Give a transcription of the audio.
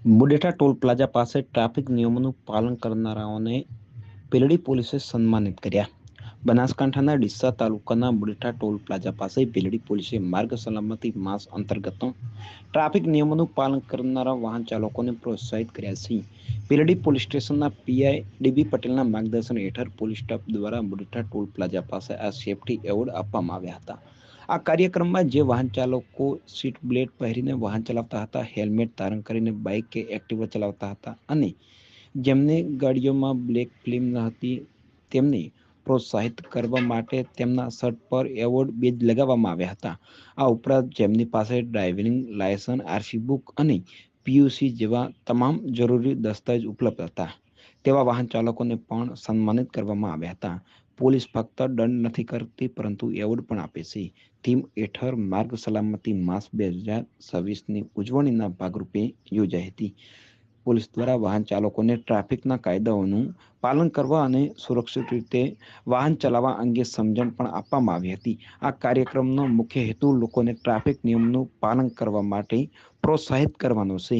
Mudetha toll plaza પાસે traffic નિયમોનું પાલન કરનારાઓને પેલડી પોલીસે સન્માનિત કર્યા. બનાસકાંઠાના ડીસા તાલુકાના મુડેઠા ટોલ પ્લાઝા પાસે પેલડી પોલીસે માર્ગ સલામતી માસ અંતર્ગત ટ્રાફિક નિયમોનું પાલન કરનારા વાહન ચાલકોને પ્રોત્સાહિત કર્યા છે. પેલડી પોલીસ સ્ટેશનના પીઆઈ ડીબી પટેલના માર્ગદર્શન હેઠળ પોલીસ સ્ટાફ દ્વારા મુડેઠા ટોલ પ્લાઝા પાસે આ સેફટી એવોર્ડ આપવામાં આવ્યા હતા. આ કાર્યક્રમમાં જે વાહન ચાલકો સીટ બ્લેડ પહેરીને વાહન ચલાવતા હતા, હેલ્મેટ ધારણ કરીને બાઇક કે એક્ટિવા ચલાવતા હતા અને જેમને ગાડીઓમાં બ્લેક ફિલ્મ ન હતી, તેમને પ્રોત્સાહિત કરવા માટે તેમના શર્ટ પર એવોર્ડ બેજ લગાવવામાં આવ્યા હતા. આ ઉપરાંત જેમની પાસે ડ્રાઇવિંગ લાયસન્સ, આરસી બુક અને પીયુસી જેવા તમામ જરૂરી દસ્તાવેજ ઉપલબ્ધ હતા. તેવા વાહન ચાલકોને પણ સન્માનિત કરવામાં આવ્યા હતા. પોલીસ ફક્ત દંડ નથી કરતી, પરંતુ એવોર્ડ પણ આપે છે. થીમ હેઠળ માર્ગ સલામતી માસ બે હજાર છવ્વીસની ઉજવણીના ભાગરૂપે યોજાઈ હતી. પોલીસ દ્વારા વાહન ચાલકોને ટ્રાફિકના કાયદાઓનું પાલન કરવા અને સુરક્ષિત રીતે વાહન ચલાવવા અંગે સમજણ પણ આપવામાં આવી હતી. આ કાર્યક્રમનો મુખ્ય હેતુ લોકોને ટ્રાફિક નિયમનું પાલન કરવા માટે પ્રોત્સાહિત કરવાનો છે.